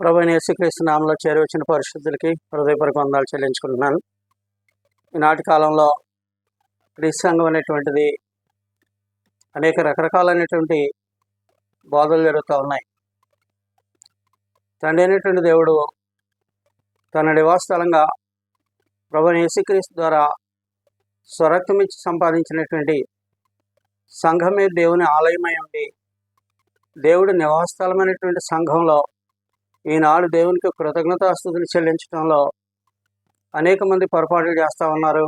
ప్రభు యేసుక్రీస్తు నామంలో చేరవచ్చిన పరిస్థితులకి హృదయపూర్వక వందాలు చెల్లించుకుంటున్నాను. ఈనాటి కాలంలో క్రీస్తు సంఘం అనేటువంటిది అనేక రకరకాలైనటువంటి బోధలు జరుగుతూ ఉన్నాయి. తండ్రి అయినటువంటి దేవుడు తన నివాస స్థలంగా ప్రభు యేసుక్రీస్తు ద్వారా స్వరక్తమిచ్చి సంపాదించినటువంటి సంఘమే దేవుని ఆలయమై ఉండి దేవుడి నివాసస్థలమైనటువంటి సంఘంలో ఈనాడు దేవునికి కృతజ్ఞతాస్తుతులు చెల్లించడంలో అనేక మంది పొరపాట్లు చేస్తూ ఉన్నారు.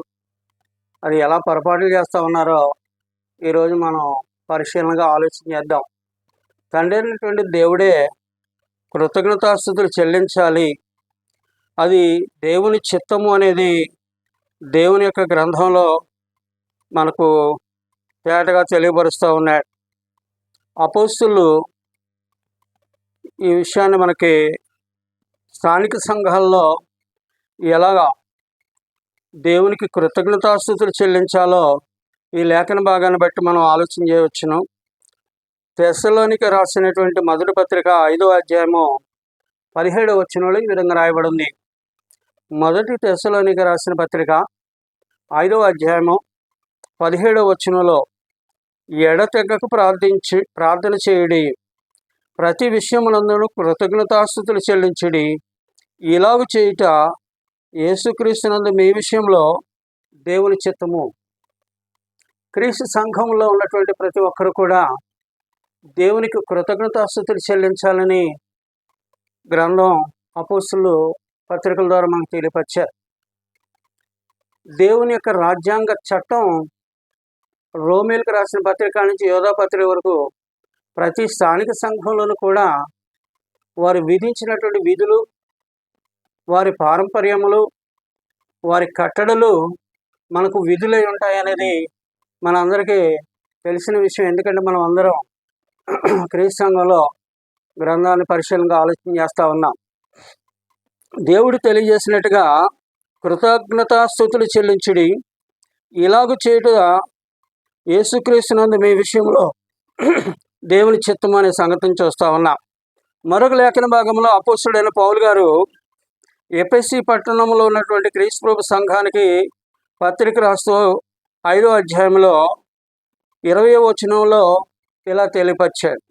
అది ఎలా పొరపాట్లు చేస్తూ ఉన్నారో ఈరోజు మనం పరిశీలనగా ఆలోచన చేద్దాం. తండ్రి అయినటువంటి దేవుడే కృతజ్ఞతాస్థుతులు చెల్లించాలి. అది దేవుని చిత్తము అనేది దేవుని యొక్క గ్రంథంలో మనకు తేటగా తెలియపరుస్తూ ఉన్నాడు. అపోస్తులు ఈ విషయాన్ని మనకి స్థానిక సంఘాల్లో ఎలాగా దేవునికి కృతజ్ఞతాస్థుతులు చెల్లించాలో ఈ లేఖన భాగాన్ని బట్టి మనం ఆలోచన చేయవచ్చును. తెస్సలోనికి రాసినటువంటి మొదటి పత్రిక ఐదో అధ్యాయము పదిహేడు వచ్చినలో ఈ విధంగా రాయబడింది. మొదటి తెస్సలోనికి రాసిన పత్రిక ఐదో అధ్యాయము పదిహేడో వచనంలో ఎడతెగ్గకు ప్రార్థించి ప్రార్థన చేయుడి ప్రతి విషయములందరూ కృతజ్ఞతాస్థుతులు చెల్లించుడి. ఇలాగు చేయుట యేసుక్రీస్తునందు మీ విషయంలో దేవుని చిత్తము. క్రీస్తు సంఘంలో ఉన్నటువంటి ప్రతి ఒక్కరు కూడా దేవునికి కృతజ్ఞతాస్థుతులు చెల్లించాలని గ్రంథం అపోసులు పత్రికల ద్వారా మనకు తెలియపరిచారు. దేవుని యొక్క రాజ్యాంగ చట్టం రోమేలకు రాసిన పత్రిక నుంచి యోధా పత్రిక వరకు ప్రతి స్థానిక సంఘంలోనూ కూడా వారు విధించినటువంటి విధులు వారి పారంపర్యములు వారి కట్టడలు మనకు విధులై ఉంటాయనేది మనందరికీ తెలిసిన విషయం. ఎందుకంటే మనం అందరం క్రీస్తు సంఘంలో గ్రంథాన్ని పరిశీలనగా ఆలోచన చేస్తూ ఉన్నాం. దేవుడు తెలియజేసినట్టుగా కృతజ్ఞతాస్థుతులు చెల్లించుడి. ఇలాగ చేయుట యేసుక్రీస్తునందు మీ విషయంలో దేవుని చిత్తం అనే సంగతిని చూస్తూ ఉన్నాం. మరొక లేఖన భాగంలో అపోస్తుడైన పౌల్ గారు ఎపిసి పట్టణంలో ఉన్నటువంటి క్రీస్తుప్రభు సంఘానికి పత్రిక రాస్తూ ఐదో అధ్యాయంలో ఇరవై వచనంలో ఇలా తెలియపరిచాడు.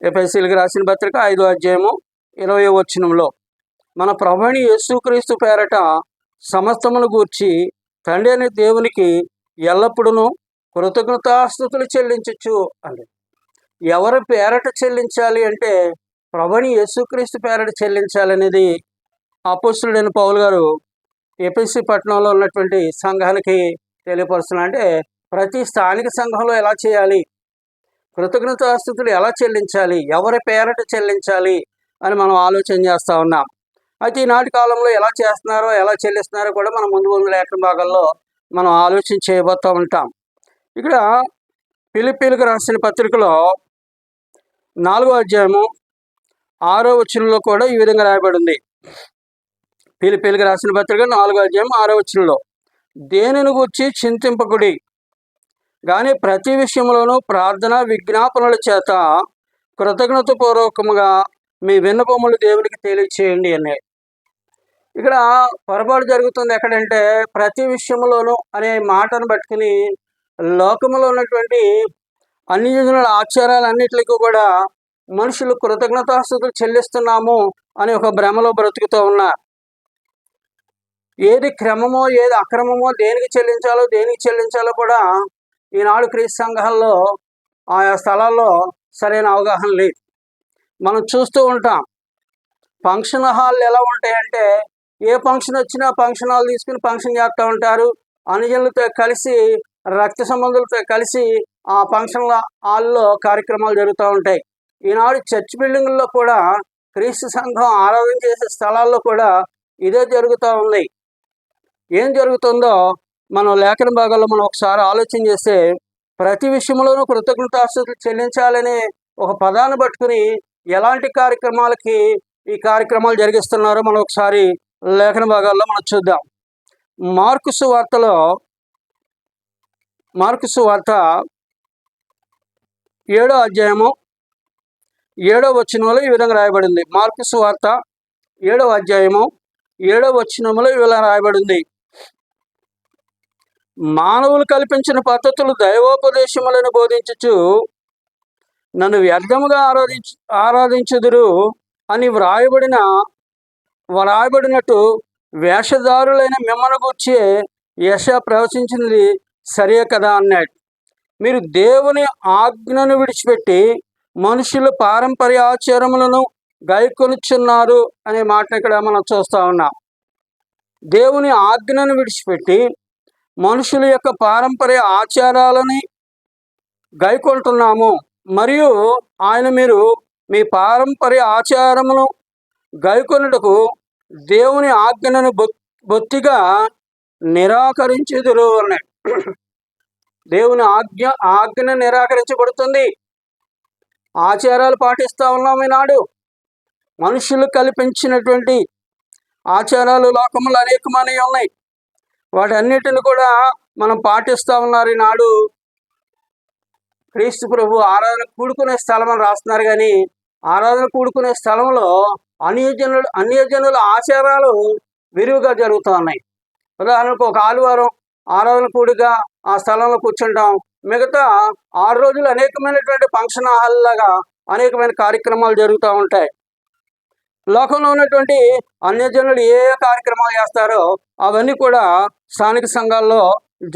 ఎపిసిలకు రాసిన పత్రిక ఐదో అధ్యాయము ఇరవై వచనంలో మన ప్రభుని యేసుక్రీస్తు పేరట సమస్తమును గూర్చి తండ్రి అనే దేవునికి ఎల్లప్పుడూ కృతజ్ఞతాస్తుతులు చెల్లించచ్చు అని ఎవరి పేరట చెల్లించాలి అంటే ప్రభుని యేసుక్రీస్తు పేరట చెల్లించాలనేది అపోస్తుడైన పౌల్ గారు ఏపీసీ పట్టణంలో ఉన్నటువంటి సంఘానికి తెలియపరుస్తున్నా అంటే ప్రతి స్థానిక సంఘంలో ఎలా చేయాలి? కృతజ్ఞతాస్థుతులు ఎలా చెల్లించాలి? ఎవరి పేరట చెల్లించాలి? అని మనం ఆలోచన చేస్తూ ఉన్నాం. అయితే ఈనాటి కాలంలో ఎలా చేస్తున్నారో ఎలా చెల్లిస్తున్నారో కూడా మనం ముందు ముందు లేఖన భాగంలో మనం ఆలోచన చేయబోతూ ఉంటాం. ఇక్కడ పిలిపిలకు రాసిన పత్రికలో నాలుగో అధ్యాయము ఆరో వచనంలో కూడా ఈ విధంగా రాయబడింది. పిలిపిలకు రాసిన పత్రిక నాలుగో అధ్యాయం ఆరో వచనంలో దేనిని గుర్చి చింతింపకుడి? కానీ ప్రతి విషయంలోనూ ప్రార్థన విజ్ఞాపనల చేత కృతజ్ఞతపూర్వకముగా మీ విన్నపములు దేవునికి తెలియచేయండి అనే. ఇక్కడ పొరపాటు జరుగుతుంది ఎక్కడంటే ప్రతి విషయంలోనూ అనే మాటను పట్టుకుని లోకంలో ఉన్నటువంటి అన్ని జనుల ఆచారాలన్నిటికీ కూడా మనుషులు కృతజ్ఞతాస్థుతులు చెల్లిస్తున్నాము అని ఒక భ్రమలో బ్రతుకుతూ ఉన్నారు. ఏది క్రమమో ఏది అక్రమమో దేనికి చెల్లించాలో దేనికి చెల్లించాలో కూడా ఈనాడు క్రీస్తు సంఘాల్లో ఆయా స్థలాల్లో సరైన అవగాహన లేదు. మనం చూస్తూ ఉంటాం ఫంక్షన్ హాల్ ఎలా ఉంటాయంటే ఏ ఫంక్షన్ వచ్చినా ఫంక్షన్ హాల్ తీసుకుని ఫంక్షన్ చేస్తూ ఉంటారు. అనుజనులతో కలిసి రక్త సంబంధులతో కలిసి ఆ ఫంక్షన్ల హాల్లో కార్యక్రమాలు జరుగుతూ ఉంటాయి. ఈనాడు చర్చ్ బిల్డింగుల్లో కూడా క్రీస్తు సంఘం ఆరాధన చేసే స్థలాల్లో కూడా ఇదే జరుగుతూ ఉంది. ఏం జరుగుతుందో మనం లేఖన భాగాల్లో మనం ఒకసారి ఆలోచన చేస్తే ప్రతి విషయంలోనూ కృతజ్ఞతాస్తుతులు చెల్లించాలనే ఒక పదాన్ని పట్టుకుని ఎలాంటి కార్యక్రమాలకి ఈ కార్యక్రమాలు జరిగిస్తున్నారో మనం ఒకసారి లేఖన భాగాల్లో మనం చూద్దాం. మార్కుసు వార్తలో మార్కుసు వార్త ఏడో అధ్యాయము ఏడో వచనంలో ఈ విధంగా రాయబడింది. మార్కుసు వార్త ఏడవ అధ్యాయము ఏడవ వచనంలో ఈ విధంగా రాయబడింది. మానవులు కల్పించిన పద్ధతులు దైవోపదేశములను బోధించచ్చు నన్ను వ్యర్థముగా ఆరాధించు ఆరాధించుదురు అని వ్రాయబడిన వ్రాయబడినట్టు వేషధారులైన మిమ్మల్ని గూర్చి యశ ప్రవచించినది సరే కదా అన్నాడు. మీరు దేవుని ఆజ్ఞను విడిచిపెట్టి మనుషుల పారంపర్య ఆచారములను గైకొనుచున్నారు అనే మాట ఇక్కడ మనం చూస్తూ ఉన్నాం. దేవుని ఆజ్ఞను విడిచిపెట్టి మనుషుల యొక్క పారంపర్య ఆచారాలని గైకొంటున్నాము. మరియు ఆయన మీరు మీ పారంపర్య ఆచారమును గైకొనుటకు దేవుని ఆజ్ఞను బొత్తిగా నిరాకరించేదురు అన్నాడు. దేవుని ఆజ్ఞ ఆజ్ఞ నిరాకరించబడుతుంది. ఆచారాలు పాటిస్తూ ఉన్నాం ఈనాడు. మనుషులు కల్పించినటువంటి ఆచారాలు లోకములు అనేకమైనవి ఉన్నాయి. వాటన్నిటిని కూడా మనం పాటిస్తూ ఉన్నారు ఈనాడు. క్రీస్తు ప్రభు ఆరాధన కూడుకునే స్థలం అని రాస్తున్నారు కానీ ఆరాధన కూడుకునే స్థలంలో అన్యజనులు అన్యజనుల ఆచారాలు విరివిగా జరుగుతూ ఉన్నాయి. ఉదాహరణకు ఒక ఆదివారం ఆరాధన కూడిగా ఆ స్థలంలో కూర్చుంటాం. మిగతా ఆరు రోజులు అనేకమైనటువంటి ఫంక్షన్ హాల్ లాగా అనేకమైన కార్యక్రమాలు జరుగుతూ ఉంటాయి. లోకంలో ఉన్నటువంటి అన్యజనులు జనులు ఏ కార్యక్రమాలు చేస్తారో అవన్నీ కూడా స్థానిక సంఘాల్లో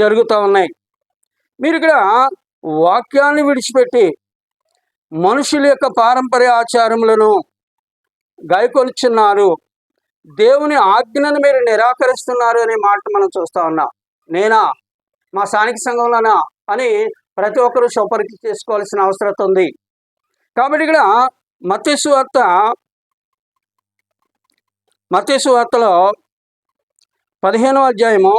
జరుగుతూ ఉన్నాయి. మీరు ఇక్కడ వాక్యాన్ని విడిచిపెట్టి మనుషుల యొక్క పారంపర్య ఆచారములను గాయకొలుచున్నారు దేవుని ఆజ్ఞను మీరు నిరాకరిస్తున్నారు అనే మాట మనం చూస్తూ ఉన్నాం. నేనా? మా స్థానిక సంఘంలోనా? అని ప్రతి ఒక్కరూ స్వపరీక్ష చేసుకోవాల్సిన అవసరం ఉంది. కాబట్టి ఇక్కడ మత్స్సు వార్త మత్స్సు వార్తలో పదిహేనో అధ్యాయము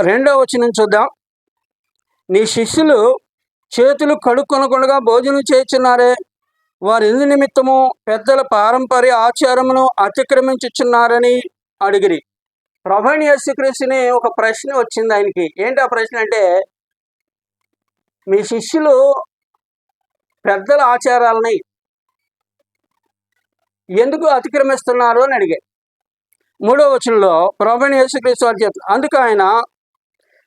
రెండో వచనం చూద్దాం. నీ శిష్యులు చేతులు కడుక్కొనకుండా భోజనం చేస్తున్నారే వారి ఎందు నిమిత్తము పెద్దల పారంపర్య ఆచారమును అతిక్రమించుచున్నారని అడిగిరి. ప్రభాని యేసుక్రీస్తుని ఒక ప్రశ్న వచ్చింది ఆయనకి. ఏంటి ఆ ప్రశ్న అంటే మీ శిష్యులు పెద్దల ఆచారాలని ఎందుకు అతిక్రమిస్తున్నారు అని అడిగాయి మూడో వచనంలో ప్రభాని యేసుక్రీస్తు వారు చెప్తారు అందుకు ఆయన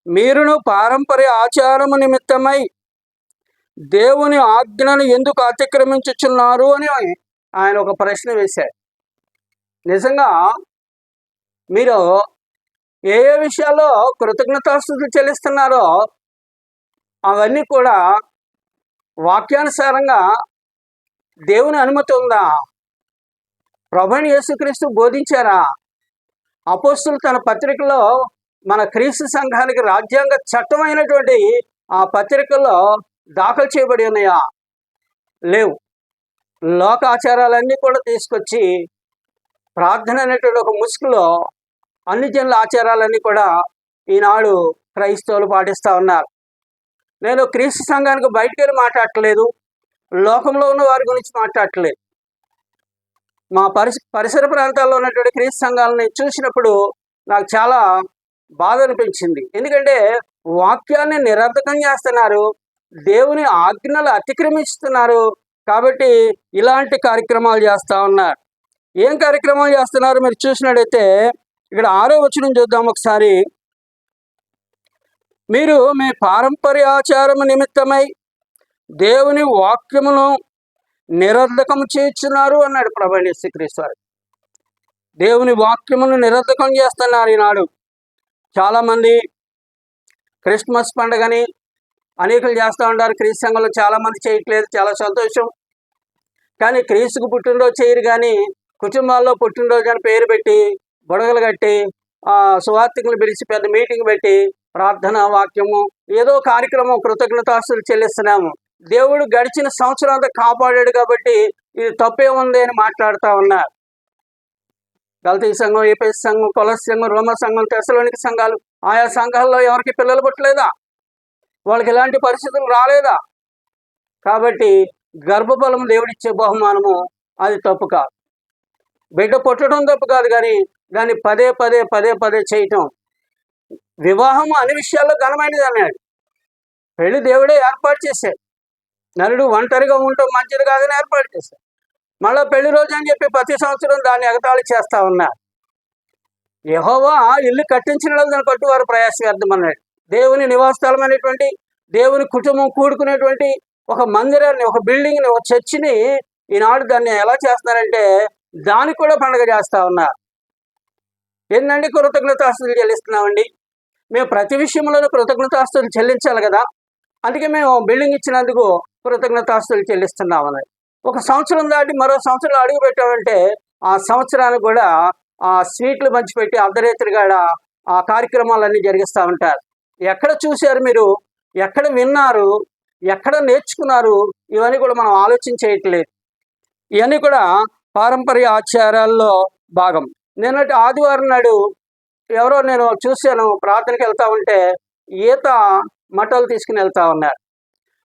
మీరును పారంపర్య ఆచారము నిమిత్తమై దేవుని ఆజ్ఞను ఎందుకు అతిక్రమించుచున్నారు అని ఆయన ఒక ప్రశ్న వేశారు. నిజంగా మీరు ఏ ఏ విషయాల్లో కృతజ్ఞతాస్తుతులు చెల్లిస్తున్నారో అవన్నీ కూడా వాక్యానుసారంగా దేవుని అనుమతి ఉందా? ప్రభుని యేసుక్రీస్తు బోధించారా? అపోస్తులు తన పత్రికలో మన క్రీస్తు సంఘానికి రాజ్యాంగ చట్టమైనటువంటి ఆ పత్రికల్లో దాఖలు చేయబడి ఉన్నాయా? లేవు. లోక ఆచారాలన్నీ కూడా తీసుకొచ్చి ప్రార్థన అనేటువంటి ఒక ముసుగులో అన్ని జనుల ఆచారాలన్నీ కూడా ఈనాడు క్రైస్తవులు పాటిస్తూ ఉన్నారు. నేను క్రీస్తు సంఘానికి బయటికి వెళ్ళి మాట్లాడట్లేదు. లోకంలో ఉన్న వారి గురించి మాట్లాడట్లేదు. మా పరిస పరిసర ప్రాంతాల్లో ఉన్నటువంటి క్రీస్తు సంఘాలని చూసినప్పుడు నాకు చాలా బాధ అనిపించింది. ఎందుకంటే వాక్యాన్ని నిరర్ధకం చేస్తున్నారు. దేవుని ఆజ్ఞలు అతిక్రమిస్తున్నారు. కాబట్టి ఇలాంటి కార్యక్రమాలు చేస్తూ ఉన్నారు. ఏం కార్యక్రమాలు చేస్తున్నారు మీరు చూసినట్టయితే ఇక్కడ ఆరో వచనం చూద్దాం ఒకసారి. మీరు మీ పారంపర్య ఆచారం నిమిత్తమై దేవుని వాక్యమును నిరర్ధకం చేస్తున్నారు అన్నాడు ప్రభు శ్రీకృష్ణ దేవుని వాక్యమును నిరర్ధకం చేస్తున్నారు ఈనాడు. చాలామంది క్రిస్మస్ పండుగని అనేకులు చేస్తూ ఉంటారు క్రీస్తు సంఘంలో చాలామంది చేయట్లేదు. చాలా సంతోషం. కానీ క్రీస్తుకు పుట్టినరోజు చేయరు కానీ కుటుంబాల్లో పుట్టినరోజు అని పేరు పెట్టి బుడగలు కట్టి సువార్థికులు పిలిచి పెద్ద మీటింగ్ పెట్టి ప్రార్థన వాక్యము ఏదో కార్యక్రమం కృతజ్ఞతాస్తులు చెల్లిస్తున్నాము. దేవుడు గడిచిన సంవత్సరం అంతా కాపాడాడు కాబట్టి ఇది తప్పే ఉంది అని మాట్లాడుతూ ఉన్నారు. గల్తీ సంఘం ఏపీ సంఘం కొలస్ సంఘం రోమ సంఘం తెసలోనికి సంఘాలు ఆయా సంఘాల్లో ఎవరికి పిల్లలు పుట్టలేదా? వాళ్ళకి ఎలాంటి పరిస్థితులు రాలేదా? కాబట్టి గర్భఫలం దేవుడిచ్చే బహుమానము అది తప్పు కాదు. బిడ్డ పుట్టడం తప్పు కాదు కానీ దాన్ని పదే పదే పదే పదే చేయటం. వివాహం అన్ని విషయాల్లో ఘనమైనది అన్నాడు. పెళ్ళి దేవుడే ఏర్పాటు చేశాడు. నలుడు ఒంటరిగా ఉండటం మంచిది కాదని ఏర్పాటు చేశాడు. మళ్ళీ పెళ్ళి రోజు అని చెప్పి ప్రతి సంవత్సరం దాన్ని ఎగతాళి చేస్తా ఉన్నారు. యహోవా ఇల్లు కట్టించిన వాళ్ళు దాన్ని కట్టువారు ప్రయాస వ్యర్థమన్నాడు దేవుని నివాసస్థలమైనటువంటి దేవుని కుటుంబం కూడుకునేటువంటి ఒక మందిరాన్ని ఒక బిల్డింగ్ని ఒక చర్చిని ఈనాడు దాన్ని ఎలా చేస్తున్నారంటే దానికి కూడా పండుగ చేస్తా ఉన్నారు. ఏంటండి కృతజ్ఞతాస్తులు చెల్లిస్తున్నామండి? మేము ప్రతి విషయంలోనూ కృతజ్ఞతాస్తులు చెల్లించాలి కదా? అందుకే మేము బిల్డింగ్ ఇచ్చినందుకు కృతజ్ఞతాస్తులు చెల్లిస్తున్నామని. ఒక సంవత్సరం దాటి మరో సంవత్సరం అడుగు పెట్టామంటే ఆ సంవత్సరానికి కూడా ఆ స్వీట్లు పంచిపెట్టి అర్ధరేత్రిగాడ ఆ కార్యక్రమాలన్నీ జరిగిస్తూ ఉంటారు. ఎక్కడ చూశారు మీరు? ఎక్కడ విన్నారు? ఎక్కడ నేర్చుకున్నారు? ఇవన్నీ కూడా మనం ఆలోచన చేయట్లేదు. ఇవన్నీ కూడా పారంపర్య ఆచారాల్లో భాగం. నిన్నటి ఆదివారం నాడు ఎవరో నేను చూశాను ప్రార్థనకి వెళ్తా ఉంటే ఈత మంటలు తీసుకుని వెళ్తా ఉన్నారు.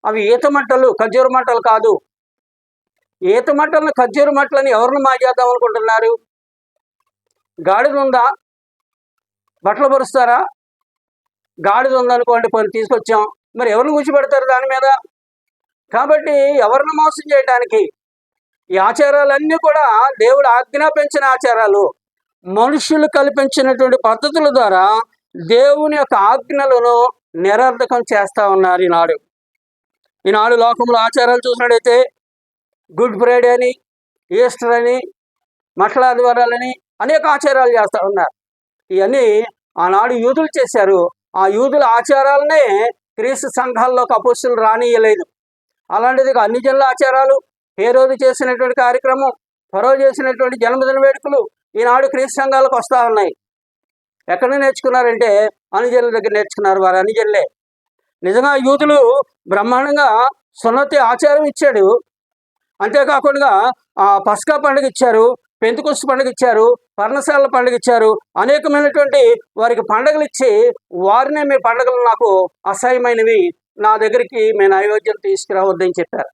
అవి ఈత మట్టలు ఖర్జూర మట్టలు కాదు. ఈత మంటలను ఖర్జూర మట్టలని ఎవరిని మాజేద్దాం అనుకుంటున్నారు? గాడిద ఉందా? బట్టలు పరుస్తారా గాడిద ఉందనుకోండి కొన్ని తీసుకొచ్చాం. మరి ఎవరిని కూర్చోబెడతారు దాని మీద? కాబట్టి ఎవరిని మోసం చేయడానికి ఈ ఆచారాలన్నీ కూడా దేవుడు ఆజ్ఞాపించిన ఆచారాలు. మనుషులు కల్పించినటువంటి పద్ధతుల ద్వారా దేవుని యొక్క ఆజ్ఞలను నిరర్ధకం చేస్తా ఉన్నారు ఈనాడు. ఈనాడు లోకంలో ఆచారాలు చూసినట్టయితే గుడ్ ఫ్రైడే అని ఈస్టర్ అని మఠలాదివారాలని అనేక ఆచారాలు చేస్తూ ఉన్నారు. ఇవన్నీ ఆనాడు యూదులు చేశారు. ఆ యూదుల ఆచారాలనే క్రీస్తు సంఘాల్లోకి అపోస్తులు రానియలేదు. అలాంటిది అన్ని జనుల ఆచారాలు ఏ రోజు చేసినటువంటి కార్యక్రమం ఫరో చేసినటువంటి జన్మదిన వేడుకలు ఈనాడు క్రీస్తు సంఘాలకు వస్తూ ఉన్నాయి. ఎక్కడ నేర్చుకున్నారంటే అనుజనుల దగ్గర నేర్చుకున్నారు వారు అనుజనులే నిజంగా యూతులు బ్రహ్మాండంగా సున్నతి ఆచారం ఇచ్చాడు. అంతేకాకుండా ఆ పస్కా పండుగ ఇచ్చారు పెంతుకొస్తు పండుగ ఇచ్చారు పర్ణశాల పండుగ ఇచ్చారు అనేకమైనటువంటి వారికి పండుగలు ఇచ్చి వారినే మీ పండుగలు నాకు అసహ్యమైనవి నా దగ్గరికి మీ నైవేద్యం తీసుకురావద్దని చెప్పారు.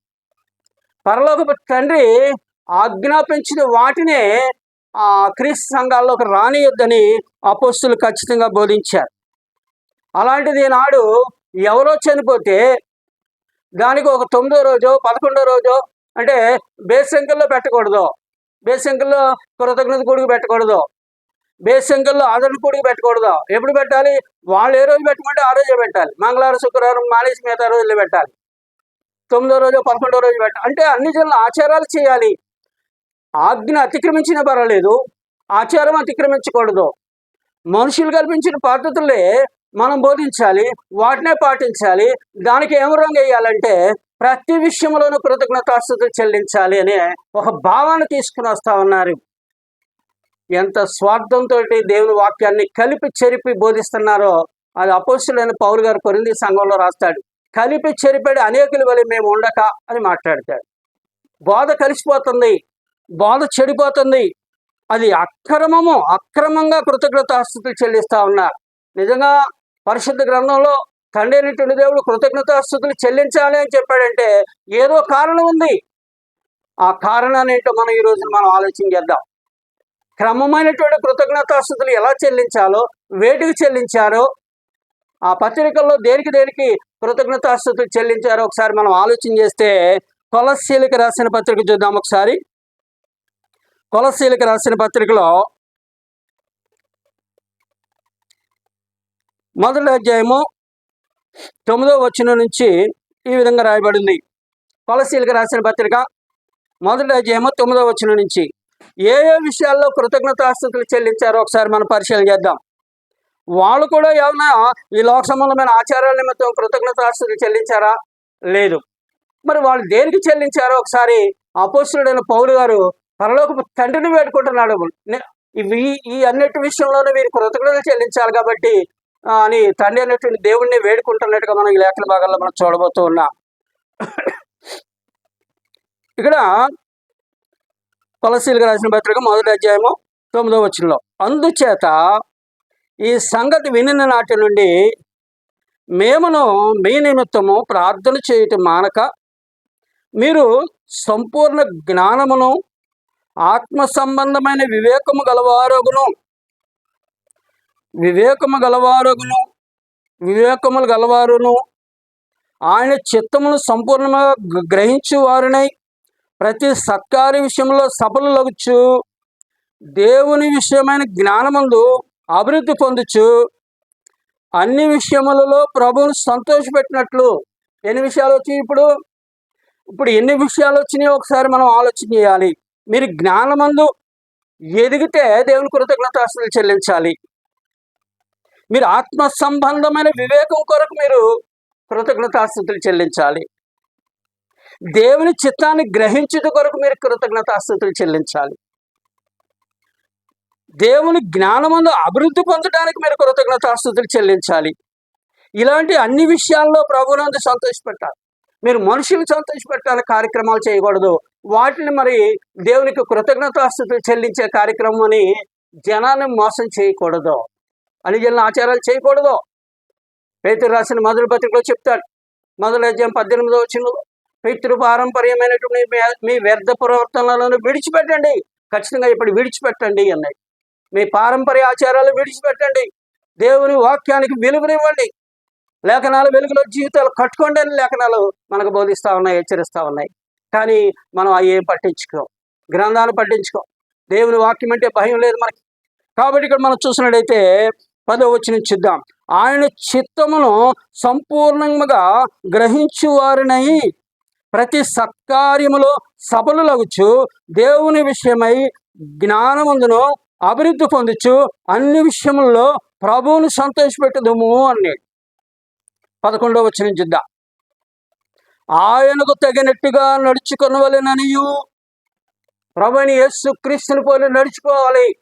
పరలోక తండ్రి ఆజ్ఞాపించిన వాటినే క్రీస్తు సంఘాల్లోకి రానియొద్దని అపోస్తులు ఖచ్చితంగా బోధించారు. అలాంటిది నాడు ఎవరో చనిపోతే దానికి ఒక తొమ్మిదో రోజు పదకొండో రోజు అంటే బేసంకల్లో పెట్టకూడదు. బేసంకల్లో కృతజ్ఞత కూడికి పెట్టకూడదు. బేసంకల్లో ఆదరణ కూడికి పెట్టకూడదు. ఎప్పుడు పెట్టాలి? వాళ్ళు ఏ రోజు పెట్టుకుంటే ఆ రోజే పెట్టాలి. మంగళవారం శుక్రవారం మానేసి మిగతా రోజులు పెట్టాలి. తొమ్మిదో రోజు పదకొండో రోజు పెట్టాలి. అంటే అన్ని జనులు ఆచారాలు చేయాలి. ఆజ్ఞ అతిక్రమించినా పర్వాలేదు ఆచారం అతిక్రమించకూడదు. మనుషులు కల్పించిన పద్ధతులే మనం బోధించాలి వాటినే పాటించాలి దానికి ఏం రంగు వేయాలంటే ప్రతి విషయంలోనూ కృతజ్ఞతాస్తుతులు చెల్లించాలి అనే ఒక భావాన్ని తీసుకుని వస్తా ఉన్నారు. ఎంత స్వార్థంతో దేవుని వాక్యాన్ని కలిపి చెరిపి బోధిస్తున్నారో అది అపోసులైన పౌరు గారు కొరింది సంఘంలో రాస్తాడు. కలిపి చెరిపాడు అనేకుల వల్ల మేము ఉండక అని మాట్లాడతాడు. బోధ కలిసిపోతుంది. బాధ చెడిపోతుంది. అది అక్రమము అక్రమంగా కృతజ్ఞతాస్తుతులు చెల్లిస్తా ఉన్నారు. నిజంగా పరిశుద్ధ గ్రంథంలో తండ్రి అయినటువంటి దేవుడు కృతజ్ఞతాస్తుతులు చెల్లించాలి అని చెప్పాడంటే ఏదో కారణం ఉంది. ఆ కారణాన్ని ఏంటో మనం ఈ మనం ఆలోచన చేద్దాం. క్రమమైనటువంటి కృతజ్ఞతాస్తుతులు ఎలా చెల్లించాలో వేటికి చెల్లించారో ఆ పత్రికల్లో దేనికి దేనికి కృతజ్ఞతాస్తుతులు చెల్లించారో ఒకసారి మనం ఆలోచన చేస్తే కొలశీలికి రాసిన పత్రిక చూద్దాం ఒకసారి. కొలసీలకు రాసిన పత్రికలో మొదటి అధ్యాయము తొమ్మిదో వచ్చిన నుంచి ఈ విధంగా రాయబడింది. కొలసీలకు రాసిన పత్రిక మొదటి అధ్యాయము తొమ్మిదో వచ్చిన నుంచి. ఏ ఏ విషయాల్లో కృతజ్ఞతాస్తుతులు చెల్లించారో ఒకసారి మనం పరిశీలన చేద్దాం. వాళ్ళు కూడా ఏమైనా ఈ లోక సంబంధమైన ఆచారాల నిమిత్తం కృతజ్ఞతాస్తుతులు చెల్లించారా? లేదు. మరి వాళ్ళు దేనికి చెల్లించారో ఒకసారి అపోసుడైన పౌరు గారు పరలోకపు తండ్రిని వేడుకుంటున్నాడు. ఇవి ఈ అన్నిటి విషయంలోనే వీరు కృతజ్ఞతలు చెల్లించాలి కాబట్టి అని తండ్రి అనేటువంటి దేవుణ్ణి వేడుకుంటున్నట్టుగా మనం ఈ లేఖల భాగాల్లో మనం చూడబోతూ ఉన్నాం. ఇక్కడ కొలసీలకు రాసిన పత్రిక మొదటి అధ్యాయము తొమ్మిదో వచ్చినలో అందుచేత ఈ సంగతి వినిన నాటి నుండి మేమును మీ నిమిత్తము ప్రార్థన చేయటం మానక మీరు సంపూర్ణ జ్ఞానమును ఆత్మ సంబంధమైన వివేకము గలవారగును. వివేకము గలవారగును. వివేకములు గలవారును. ఆయన చిత్తమును సంపూర్ణంగా గ్రహించు వారినై ప్రతి సత్కార్య విషయంలో సఫలలగుచు దేవుని విషయమైన జ్ఞానమందు అభివృద్ధి పొందుచు. అన్ని విషయములలో ప్రభువును సంతోషపెట్టినట్లు. ఎన్ని విషయాలు వచ్చాయి ఇప్పుడు? ఇప్పుడు ఎన్ని విషయాలు వచ్చినాయో ఒకసారి మనం ఆలోచన చేయాలి. మీరు జ్ఞానమందు ఎదిగితే దేవుని కృతజ్ఞతాస్తులు చెల్లించాలి. మీరు ఆత్మ సంబంధమైన వివేకం కొరకు మీరు కృతజ్ఞతాస్థుతులు చెల్లించాలి. దేవుని చిత్తాన్ని గ్రహించుట కొరకు మీరు కృతజ్ఞతాస్థుతులు చెల్లించాలి. దేవుని జ్ఞానమందు అభివృద్ధి పొందడానికి మీరు కృతజ్ఞతాస్థుతులు చెల్లించాలి. ఇలాంటి అన్ని విషయాల్లో ప్రభునందు సంతోషపెట్టాలి. మీరు మనుషులు సంతోషపెట్టాలి కార్యక్రమాలు చేయకూడదు. వాటిని మరి దేవునికి కృతజ్ఞతాస్థుతులు చెల్లించే కార్యక్రమం అని జనాన్ని మోసం చేయకూడదు. అనుజనుల ఆచారాలు చేయకూడదు. పేతురు రాసిన మధుర పత్రికలో చెప్తాడు. మొదటి అధ్యాయం పద్దెనిమిదో వచ్చిన పితృ పారంపర్యమైనటువంటి మీ- మీ వ్యర్థ ప్రవర్తనలను విడిచిపెట్టండి. ఖచ్చితంగా ఇప్పుడు విడిచిపెట్టండి అన్నాయి మీ పారంపర్య ఆచారాలు విడిచిపెట్టండి. దేవుని వాక్యానికి విలువనివ్వండి. లేఖనాలు వెలుగులో జీవితాలు కట్టుకోండి అని లేఖనాలు మనకు బోధిస్తూ ఉన్నాయి హెచ్చరిస్తూ ఉన్నాయి. కానీ మనం అవి ఏం పట్టించుకో? గ్రంథాలు పట్టించుకో. దేవుని వాక్యం అంటే భయం లేదు మనకి. కాబట్టి ఇక్కడ మనం చూసినట్టయితే పదో వచ్చిన చూద్దాం. ఆయన చిత్తమును సంపూర్ణంగా గ్రహించు వారినై ప్రతి సత్కార్యములో సభలు లగుచు దేవుని విషయమై జ్ఞానమందును అభివృద్ధి పొందుచు అన్ని విషయముల్లో ప్రభువును సంతోషపెట్టుదము అన్నాడు. పదకొండవ వచ్చిన చూద్దాం. ఆయనకు తగినట్టుగా నడుచుకొనవలెననియు. ప్రభుని యేసు క్రీస్తుని పోలి నడుచుకోవాలి.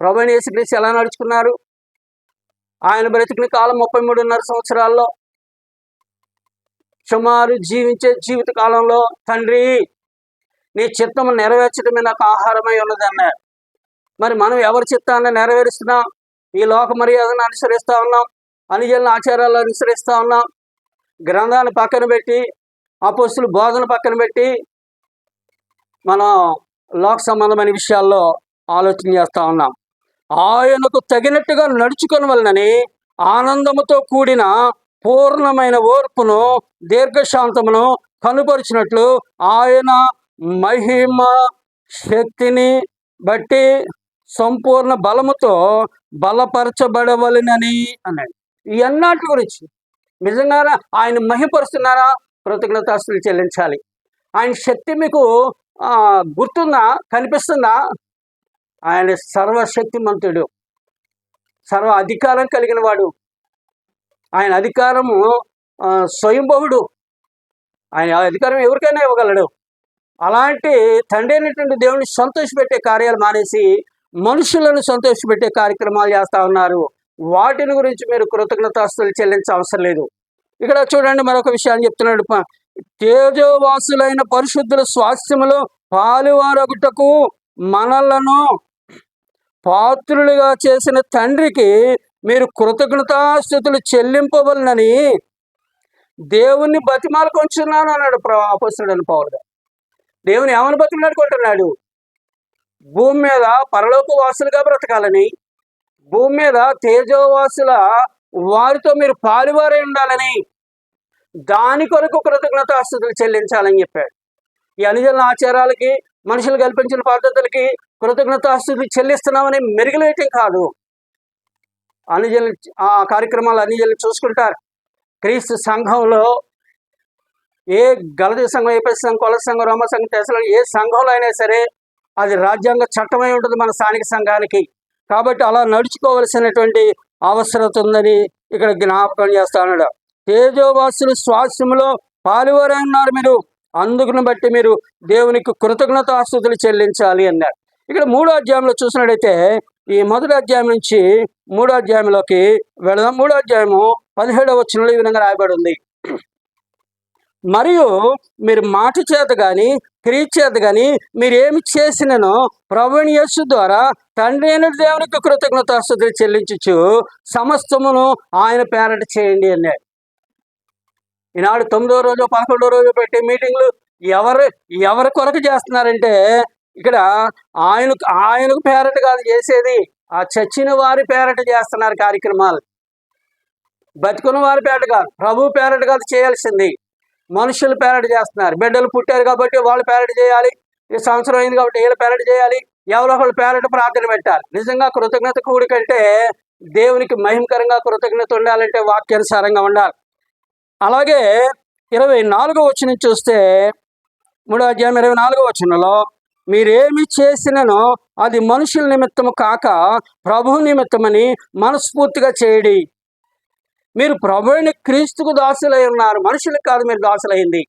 ప్రభుని యేసు క్రీస్తు ఎలా నడుచుకున్నారు? ఆయన బ్రతికిన కాలం ముప్పై మూడున్నర సంవత్సరాల్లో సుమారు జీవించే జీవిత కాలంలో తండ్రి నీ చిత్తము నెరవేర్చడమే నాకు ఆహారమై ఉన్నదన్నారు మరి మనం ఎవరి చిత్తాన్ని నెరవేరుస్తున్నాం? ఈ లోక మర్యాదను అనుసరిస్తూ ఉన్నాం. అనుజనుల ఆచారాలు అనుసరిస్తూ ఉన్నాం. గ్రంథాలు పక్కన పెట్టి అపోస్తులు బోధన పక్కన పెట్టి మనం లోక సంబంధమైన విషయాల్లో ఆలోచన చేస్తూ ఉన్నాం. ఆయనకు తగినట్టుగా నడుచుకొని వలనని ఆనందముతో కూడిన పూర్ణమైన ఓర్పును దీర్ఘశాంతమును కనుపరిచినట్లు ఆయన మహిమ శక్తిని బట్టి సంపూర్ణ బలముతో బలపరచబడవలనని అన్నాడు. ఈ అన్నాటి గురించి నిజంగా ఆయన మహిపరుస్తున్నారా? కృతజ్ఞతాస్తులు చెల్లించాలి. ఆయన శక్తి మీకు గుర్తుందా? కనిపిస్తుందా? ఆయన సర్వశక్తిమంతుడు. సర్వ అధికారం కలిగిన వాడు. ఆయన అధికారము స్వయంభవుడు. ఆయన అధికారం ఎవరికైనా ఇవ్వగలడు. అలాంటి తండ్రి అయినటువంటి దేవుని సంతోషపెట్టే కార్యాలు మానేసి మనుషులను సంతోషపెట్టే కార్యక్రమాలు చేస్తా ఉన్నారు. వాటిని గురించి మీరు కృతజ్ఞతాస్తులు చెల్లించే అవసరం లేదు. ఇక్కడ చూడండి మరొక విషయాన్ని చెప్తున్నాడు. తేజోవాసులైన పరిశుద్ధుల స్వాస్థ్యములో పాలువారొకటకు మనలను పాత్రులుగా చేసిన తండ్రికి మీరు కృతజ్ఞతాస్థుతులు చెల్లింపవలనని దేవుణ్ణి బతిమాలు కొంచున్నాను అన్నాడు అపస్తుడని పౌరుగా దేవుని ఏమని బతిమాడుకుంటున్నాడు భూమి మీద పరలోక వాసులుగా బ్రతకాలని భూమి మీద తేజోవాసుల వారితో మీరు పాలువారై ఉండాలని దాని కొరకు కృతజ్ఞతాస్తుతులు చెల్లించాలని చెప్పాడు. ఈ అనుజన ఆచారాలకి మనుషులు కల్పించిన పద్ధతులకి కృతజ్ఞతాస్తుతులు చెల్లిస్తున్నామని మెరుగులేయటం కాదు. అనుజనులు ఆ కార్యక్రమాలు అనుజలు చూసుకుంటారు. క్రీస్తు సంఘంలో ఏ గలతీ సంఘం ఏపీ సంఘం కొల సంఘం రోమ సంఘం తెసలో ఏ సంఘంలో అయినా సరే అది రాజ్యాంగ చట్టమై ఉంటుంది మన స్థానిక సంఘానికి. కాబట్టి అలా నడుచుకోవలసినటువంటి అవసరత ఉందని ఇక్కడ జ్ఞాపకం చేస్తా ఉన్నాడు. తేజోవాసులు స్వాస్యంలో పాలువారే ఉన్నారు మీరు. అందుకుని బట్టి మీరు దేవునికి కృతజ్ఞత ఆస్తుతులు చెల్లించాలి అన్నాడు. ఇక్కడ మూడో అధ్యాయంలో చూసినట్టయితే ఈ మొదటి అధ్యాయం నుంచి మూడో అధ్యాయంలోకి వెళదాం. మూడో అధ్యాయము పదిహేడవ వచనంలో ఈ విధంగా రాయబడి ఉంది. మరియు మీరు మాట చేత కానీ క్రియ చేత కానీ మీరు ఏమి చేసినను ప్రవీణ్ యేసు ద్వారా తండ్రి అయిన దేవునికి కృతజ్ఞతాస్తుతులు చెల్లించచ్చు సమస్తమును ఆయన పేరట చేయండి అన్నాడు. ఈనాడు తొమ్మిదో రోజు పదకొండో రోజు పెట్టే మీటింగ్లు ఎవరు ఎవరి కొరకు చేస్తున్నారంటే ఇక్కడ ఆయనకు ఆయనకు పేరట కాదు చేసేది. ఆ చచ్చిన వారి పేరట చేస్తున్నారు కార్యక్రమాలు. బతుకున్న వారి పేరట కాదు ప్రభు పేరట కాదు చేయాల్సింది. మనుషులు పేరట చేస్తున్నారు. బిడ్డలు పుట్టారు కాబట్టి వాళ్ళు పేరట చేయాలి. ఈ సంవత్సరం అయింది కాబట్టి వీళ్ళు పేరట చేయాలి. ఎవరో ఒకళ్ళు పేరట ప్రార్థన పెట్టాలి. నిజంగా కృతజ్ఞత కూడికంటే దేవునికి మహిమకరంగా కృతజ్ఞత ఉండాలంటే వాక్యానుసారంగా ఉండాలి. అలాగే ఇరవై నాలుగో వచ్చిన చూస్తే మూడో అధ్యాయం ఇరవై నాలుగో వచ్చినలో మీరేమి చేసిననో అది మనుషుల నిమిత్తము కాక ప్రభు నిమిత్తమని మనస్ఫూర్తిగా చేయడి. మీరు ప్రభు క్రీస్తుకు దాసులై ఉన్నారు. మనుషులకు కాదు మీరు దాసులైంది.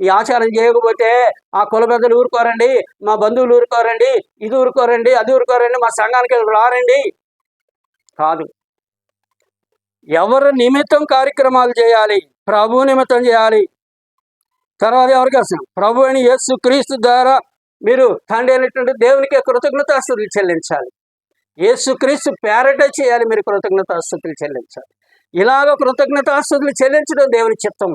ఈ ఆచారం చేయకపోతే ఆ కుల పెద్దలు ఊరుకోరండి మా బంధువులు ఊరుకోరండి ఇది ఊరుకోరండి అది ఊరుకోరండి మా సంఘానికి రారండి. కాదు. ఎవరు నిమిత్తం కార్యక్రమాలు చేయాలి ప్రభు నిమిత్తం చేయాలి. తర్వాత ఎవరికి అవసరం? ప్రభు అని యేసు క్రీస్తు ద్వారా మీరు తండ్రి అయినటువంటి దేవునికి కృతజ్ఞతాస్తులు చెల్లించాలి. యేసు క్రీస్తు పేరట చేయాలి మీరు కృతజ్ఞతాస్తుతులు చెల్లించాలి. ఇలాగ కృతజ్ఞతాస్తుతులు చెల్లించడం దేవుని చిత్తం.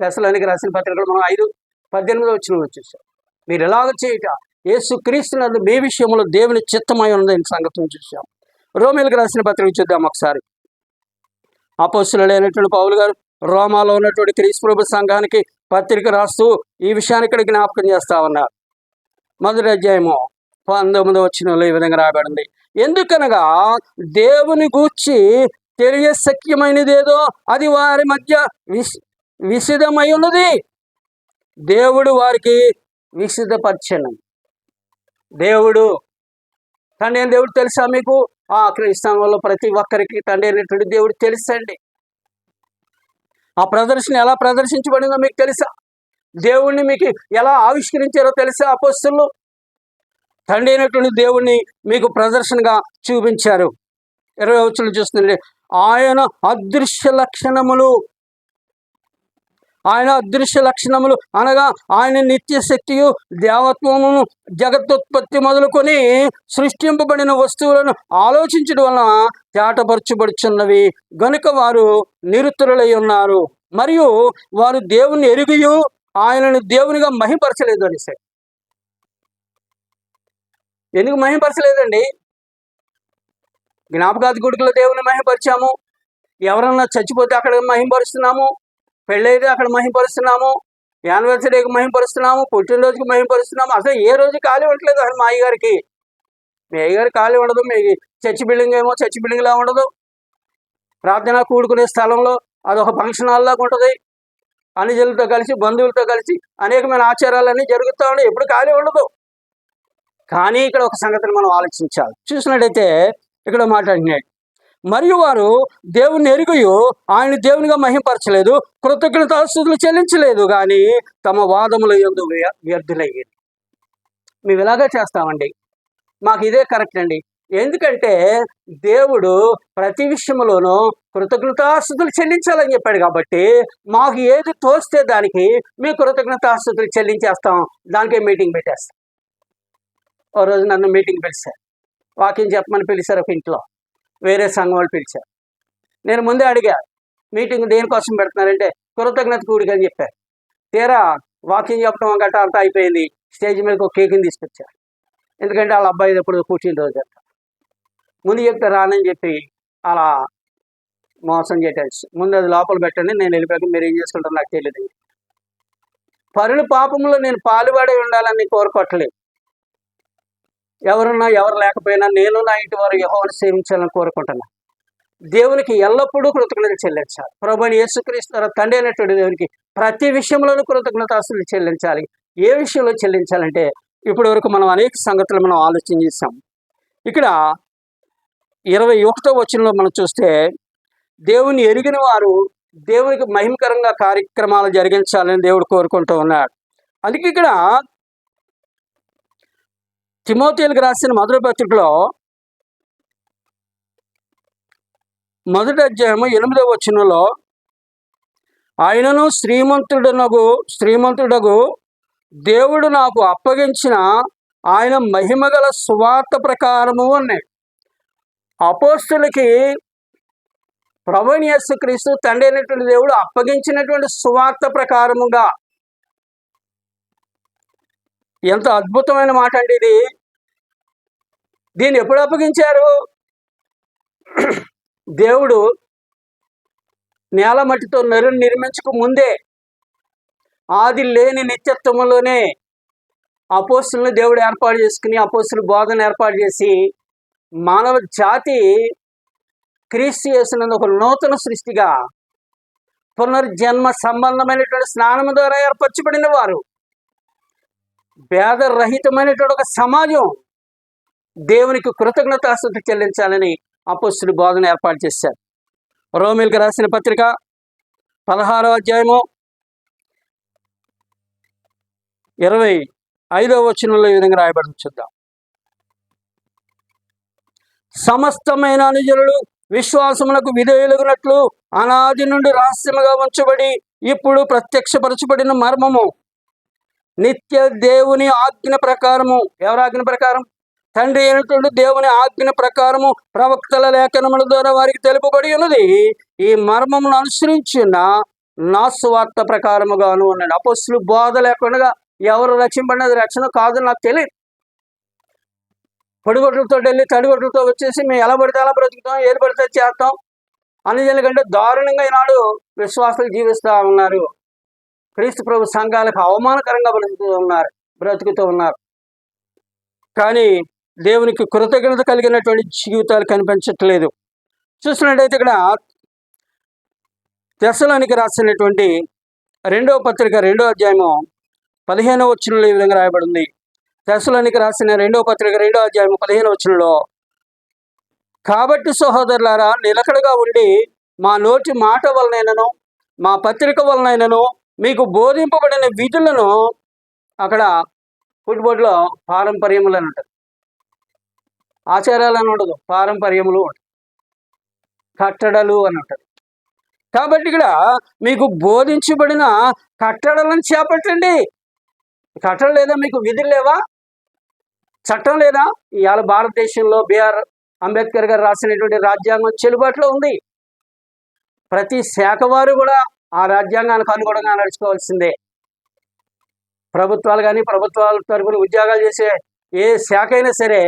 దశలోనికి రాసిన పత్రికలు మనం ఐదు పద్దెనిమిది వచ్చిన చూసాం మీరు ఎలాగ చేయట? యేసు క్రీస్తునందు మీ విషయంలో దేవుని చిత్తమై ఉందని సంగతిని చూసాం రోమిలకు రాసిన పత్రిక చూద్దాం ఒకసారి. అపోస్తులైనటువంటి పౌలు గారు రోమాలో ఉన్నటువంటి క్రీస్తు ప్రభు సంఘానికి పత్రిక రాస్తూ ఈ విషయాన్ని ఇక్కడ జ్ఞాపకం చేస్తా ఉన్నారు. మొదటి అధ్యాయము పంతొమ్మిది వచ్చిన ఈ విధంగా రాబడింది ఎందుకనగా దేవుని గూర్చి తెలియ తెలియశక్యమైనదేదో అది వారి మధ్య విస్ ఉన్నది దేవుడు వారికి విసిదపరచను దేవుడు తండ్రి అయిన దేవుడు తెలుసా మీకు? ఆ క్రైస్తవంలో ప్రతి ఒక్కరికి తండ్రి అయినటువంటి దేవుడు తెలుసండి. ఆ ప్రదర్శన ఎలా ప్రదర్శించబడిందో మీకు తెలుసా? దేవుణ్ణి మీకు ఎలా ఆవిష్కరించారో తెలుసా అపోస్తులు? తండ్రి అయినటువంటి దేవుణ్ణి మీకు ప్రదర్శనగా చూపించారు. ఇరవై వచ్చులు చూస్తుండే ఆయన అదృశ్య లక్షణములు. ఆయన అదృశ్య లక్షణములు అనగా ఆయన నిత్య శక్తియు దేవత్వమును జగత్తుత్పత్తి మొదలుకొని సృష్టింపబడిన వస్తువులను ఆలోచించడం వలన తేటపరచబడుచున్నవి. గనుక వారు నిరుత్తరులై ఉన్నారు. మరియు వారు దేవుని ఎరిగియు ఆయనను దేవునిగా మహిపరచలేదు అని ఎందుకు మహిపరచలేదండి? జ్ఞాపకాది గుడికలో దేవుని మహింపరిచాము. ఎవరన్నా చచ్చిపోతే అక్కడ మహింపరుస్తున్నాము. పెళ్ళైతే అక్కడ మహింపరుస్తున్నాము. యానివర్సరీకి మహింపరుస్తున్నాము. పుట్టినరోజుకి మహింపరుస్తున్నాము. అసలు ఏ రోజు ఖాళీ ఉండట్లేదు అసలు మా అయ్యగారికి. మీ అయ్యగారు ఖాళీ ఉండదు. మీ చర్చి బిల్డింగ్ ఏమో చర్చి బిల్డింగ్లా ఉండదు. ప్రార్థన కూడుకునే స్థలంలో అదొక ఫంక్షన్ హాల్లాగా ఉంటుంది. అనుజులతో కలిసి బంధువులతో కలిసి అనేకమైన ఆచారాలన్నీ జరుగుతూ ఉన్నాయి. ఎప్పుడు ఖాళీ ఉండదు. కానీ ఇక్కడ ఒక సంగతిని మనం ఆలోచించాలి. చూసినట్టయితే ఇక్కడ మాట్లాడినాడు. మరియు వారు దేవుని ఎరుగుయు ఆయన దేవునిగా మహింపరచలేదు కృతజ్ఞతాస్తుతులు చెల్లించలేదు కానీ తమ వాదముల ఎందు వ్యర్థులయ్యేది. మేము ఇలాగే చేస్తామండి. మాకు ఇదే కరెక్ట్ అండి. ఎందుకంటే దేవుడు ప్రతి విషయంలోనూ కృతజ్ఞతాస్తుతులు చెల్లించాలని చెప్పాడు కాబట్టి మాకు ఏది తోస్తే దానికి మేము కృతజ్ఞతాస్తుతులు చెల్లించేస్తాం. దానికే మీటింగ్ పెట్టేస్తాం. ఓ రోజు నన్ను మీటింగ్ పిలిచారు. వాకింగ్ చెప్పమని పిలిచారు ఒక ఇంట్లో. వేరే సంఘం వాళ్ళు పిలిచారు. నేను ముందే అడిగా మీటింగ్ దేనికోసం పెడుతున్నారంటే కృతజ్ఞత కూడిక అని చెప్పారు. తీరా వాకింగ్ చెప్పడం గట్రా అంతా అయిపోయింది. స్టేజ్ మీదకి ఒక కేక్ని తీసుకొచ్చారు. ఎందుకంటే వాళ్ళ అబ్బాయి ఎప్పుడు కూర్చుని రోజు ముందు చెప్తే రానని చెప్పి అలా మోసం చేయటం ముందు అది లోపల పెట్టండి నేను వెళ్ళిపోయాక మీరు ఏం చేసుకుంటారు నాకు తెలియదు. పరుల పాపంలో నేను పాలుబడి ఉండాలని కోరుకోవట్లేదు. ఎవరున్నా ఎవరు లేకపోయినా నేను నా ఇంటి వారు యహోవను సేవించాలని కోరుకుంటున్నా. దేవునికి ఎల్లప్పుడూ కృతజ్ఞతలు చెల్లించాలి. ప్రభుని యేసుక్రీస్తున్నారు తండ్రి అనేటువంటి దేవునికి ప్రతి విషయంలోనూ కృతజ్ఞతాస్తులు చెల్లించాలి. ఏ విషయంలో చెల్లించాలంటే ఇప్పటి వరకు మనం అనేక సంగతులు మనం ఆలోచన చేసాం ఇక్కడ ఇరవై ఒకటో వచనంలో మనం చూస్తే దేవుని ఎరిగిన వారు దేవునికి మహిమకరంగా కార్యక్రమాలు జరిగించాలని దేవుడు కోరుకుంటూ ఉన్నాడు. అందుకే ఇక్కడ తిమోతీలకు రాసిన మొదటి పత్రికలో మొదటి అధ్యాయము ఎనిమిదవ వచనంలో ఆయనను శ్రీమంతుడనగు శ్రీమంతుడగు దేవుడు నాకు అప్పగించిన ఆయన మహిమగల సువార్త ప్రకారము అన్నాయి అపోస్తులకి ప్రభుని యేసుక్రీస్తు తండ్రి అయినటువంటి దేవుడు అప్పగించినటువంటి సువార్త ప్రకారముగా ఎంత అద్భుతమైన మాట అండి ఇది. దీన్ని ఎప్పుడు అప్పగించారు? దేవుడు నేల మట్టితో నరుని నిర్మించక ముందే ఆది లేని నిత్యత్వంలోనే అపోస్తులను దేవుడు ఏర్పాటు చేసుకుని అపోస్తులు బోధన ఏర్పాటు చేసి మానవ జాతి క్రీస్తు చేసినందు ఒక నూతన సృష్టిగా పునర్జన్మ సంబంధమైనటువంటి స్నానం ద్వారా ఏర్పరచబడిన వారు. భేదరహితమైనటువంటి ఒక సమాజం. దేవునికి కృతజ్ఞతాస్థుతి చెల్లించాలని అపోస్తులు బోధన ఏర్పాటు చేశారు. రోమిల్కి రాసిన పత్రిక పదహారో అధ్యాయము ఇరవై ఐదవ వచనంలో ఈ విధంగా రాయబడి చూద్దాం. సమస్తమైన అనుజనులు విశ్వాసమునకు విధేయులగునట్లు అనాది నుండి రహస్యముగా ఉంచబడి ఇప్పుడు ప్రత్యక్షపరచబడిన మర్మము. నిత్య దేవుని ఆజ్ఞ ప్రకారము. ఎవరి ఆజ్ఞ ప్రకారం? తండ్రి అయినటువంటి దేవుని ఆజ్ఞ ప్రకారము ప్రవక్తల లేఖనముల ద్వారా వారికి తెలుపబడి ఉన్నది. ఈ మర్మమును అనుసరించిన నా స్వార్థ ప్రకారముగాను అన్నాడు అపస్సులు బోధ లేకుండా ఎవరు రక్షింపడినది రక్షణ కాదు నాకు తెలియదు. పొడిగొడ్లతో వెళ్ళి తడిగొడ్లతో వచ్చేసి మేము ఎలా పడితే అలా బ్రతుకుతాం ఏది పడితే చేస్తాం అని కంటే దారుణంగా ఈనాడు విశ్వాసాలు జీవిస్తూ ఉన్నారు. క్రీస్తు ప్రభు సంఘాలకు అవమానకరంగా బ్రతుకుతూ ఉన్నారు బ్రతుకుతూ ఉన్నారు. కానీ దేవునికి కృతజ్ఞత కలిగినటువంటి జీవితాలు కనిపించట్లేదు. చూసినట్టయితే ఇక్కడ దశలోనికి రాసినటువంటి రెండవ పత్రిక రెండో అధ్యాయము పదిహేనవ వచనంలో ఈ విధంగా రాయబడింది. దశలోనికి రాసిన రెండవ పత్రిక రెండో అధ్యాయము పదిహేనవ వచనంలో కాబట్టి సహోదరులారా నిలకడగా ఉండి మా నోటి మాట వలనైనను మా పత్రిక వలనైనను మీకు బోధింపబడిన విధులను అక్కడ ఫుట్బోర్డ్లో పారంపర్యములు అని ఉంటుంది ఆచారాలు అని ఉండదు పారంపర్యములు ఉంటుంది కట్టడలు అని ఉంటుంది కాబట్టి ఇక్కడ మీకు బోధించబడిన కట్టడలను చేపట్టండి. కట్టడం లేదా మీకు విధులు లేవా? చట్టం లేదా? ఇవాళ భారతదేశంలో బిఆర్ అంబేద్కర్ గారు రాసినటువంటి రాజ్యాంగం చెల్లుబాటులో ఉంది. ప్రతి శాఖ వారు కూడా ఆ రాజ్యాంగానికి అనుగుణంగా నడుచుకోవాల్సిందే. ప్రభుత్వాలు కానీ ప్రభుత్వాల తరపున ఉద్యోగాలు చేసే ఏ శాఖ అయినా సరే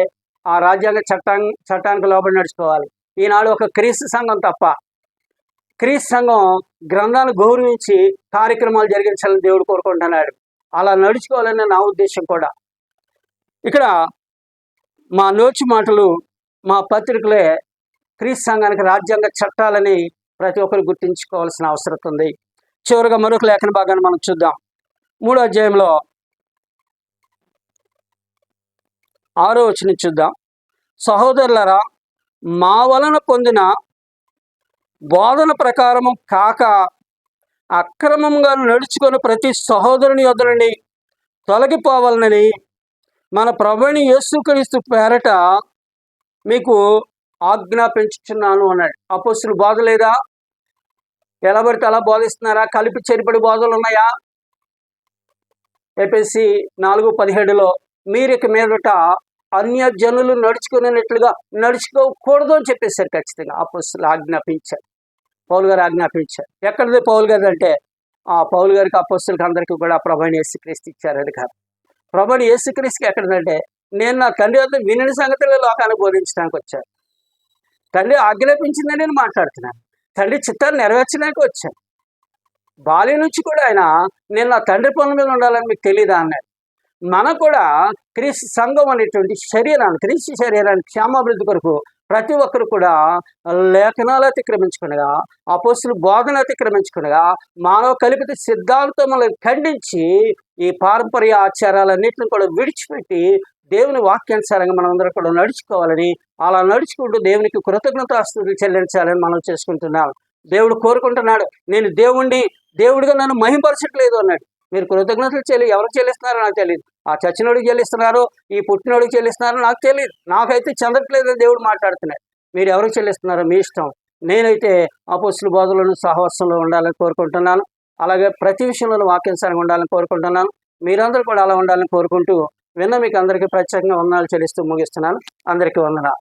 ఆ రాజ్యాంగ చట్టం చట్టానికి లోబడి నడుచుకోవాలి. ఈనాడు ఒక క్రీస్తు సంఘం తప్ప. క్రీస్తు సంఘం గ్రంథాలు గౌరవించి కార్యక్రమాలు జరిగించాలని దేవుడు కోరుకుంటున్నాడు. అలా నడుచుకోవాలని నా ఉద్దేశం కూడా. ఇక్కడ మా నోచి మాటలు మా పత్రికలే క్రీస్తు సంఘానికి రాజ్యాంగ చట్టాలని ప్రతి ఒక్కరు గుర్తించుకోవాల్సిన అవసరం ఉంది. చివరిగా మరొక లేఖన భాగాన్ని మనం చూద్దాం. మూడో అధ్యాయంలో ఆరో వచ్చిన చూద్దాం. సహోదరులరా మా వలన పొందిన బోధన ప్రకారము కాక అక్రమంగా నడుచుకొని ప్రతి సహోదరుని యొద్దలని తొలగిపోవాలని మన ప్రభుని యేసుక్రీస్తు పేరట మీకు ఆజ్ఞాపించుచున్నాను అన్నాడు. అపోస్తులు బోధ లేదా ఎలా పడితే అలా బోధిస్తున్నారా? కలిపి చెరిపడి బోధలు ఉన్నాయా? ఏపీసీ నాలుగు పదిహేడులో మీరు ఇక మీదట అన్య జనులు నడుచుకునేట్లుగా నడుచుకోకూడదు అని చెప్పేశారు ఖచ్చితంగా. అపోస్తులు ఆజ్ఞాపించారు. పౌలు గారు ఆజ్ఞాపించారు. ఎక్కడిది పౌలు గారు అంటే ఆ పౌలు గారికి అపోస్తులకి అందరికీ కూడా ప్రభాని యేసుక్రీస్తు ఇచ్చారని కాదు. ప్రభాని యేసుక్రీస్తుకి ఎక్కడిదంటే నేను నా తండ్రి వద్ద వినని సంగతులు లోకాన్ని బోధించడానికి వచ్చాను. తండ్రి ఆజ్ఞాపించిందని నేను మాట్లాడుతున్నాను. తండ్రి చిత్తాన్ని నెరవేర్చడానికి వచ్చాను. బాల్య నుంచి కూడా ఆయన నేను నా తండ్రి పనుల మీద ఉండాలని మీకు తెలియదా అన్నాడు. మనకు కూడా క్రీస్తు సంఘం అనేటువంటి శరీరాన్ని క్రీస్తు శరీరాన్ని క్షేమాభివృద్ధి కొరకు ప్రతి ఒక్కరు కూడా లేఖనాలు అతిక్రమించుకునగా అపోస్తులు బోధన అతిక్రమించుకునగా మానవ కల్పిత సిద్ధాంతములను ఖండించి ఈ పారంపర్య ఆచారాలన్నింటిని కూడా విడిచిపెట్టి దేవుని వాక్యానుసారంగా మనం అందరం కూడా నడుచుకోవాలని అలా నడుచుకుంటూ దేవునికి కృతజ్ఞతాస్తుతులు చెల్లించాలని మనం చేసుకుంటున్నాం. దేవుడు కోరుకుంటున్నాడు. నేను దేవుణ్ణి దేవుడిగా నన్ను మహింపరచట్లేదు అన్నాడు. మీరు కృతజ్ఞతలు చెల్లి ఎవరికి చెల్లిస్తున్నారో నాకు తెలియదు ఆ చచ్చినోడికి చెల్లిస్తున్నారో ఈ పుట్టినోడికి చెల్లిస్తున్నారో నాకు తెలియదు నాకైతే చెందట్లేదు దేవుడు మాట్లాడుతున్నాడు. మీరు ఎవరికి చెల్లిస్తున్నారో మీ ఇష్టం. నేనైతే అపోస్తుల బోధలను సహవాసంలో ఉండాలని కోరుకుంటున్నాను. అలాగే ప్రతి విషయంలో వాక్యానుసారంగా ఉండాలని కోరుకుంటున్నాను. మీరందరూ కూడా అలా ఉండాలని కోరుకుంటూ విన్న మీకు అందరికీ ప్రత్యేకంగా వందనాలు చెల్లిస్తూ ముగిస్తున్నాను. అందరికీ వందనాలు.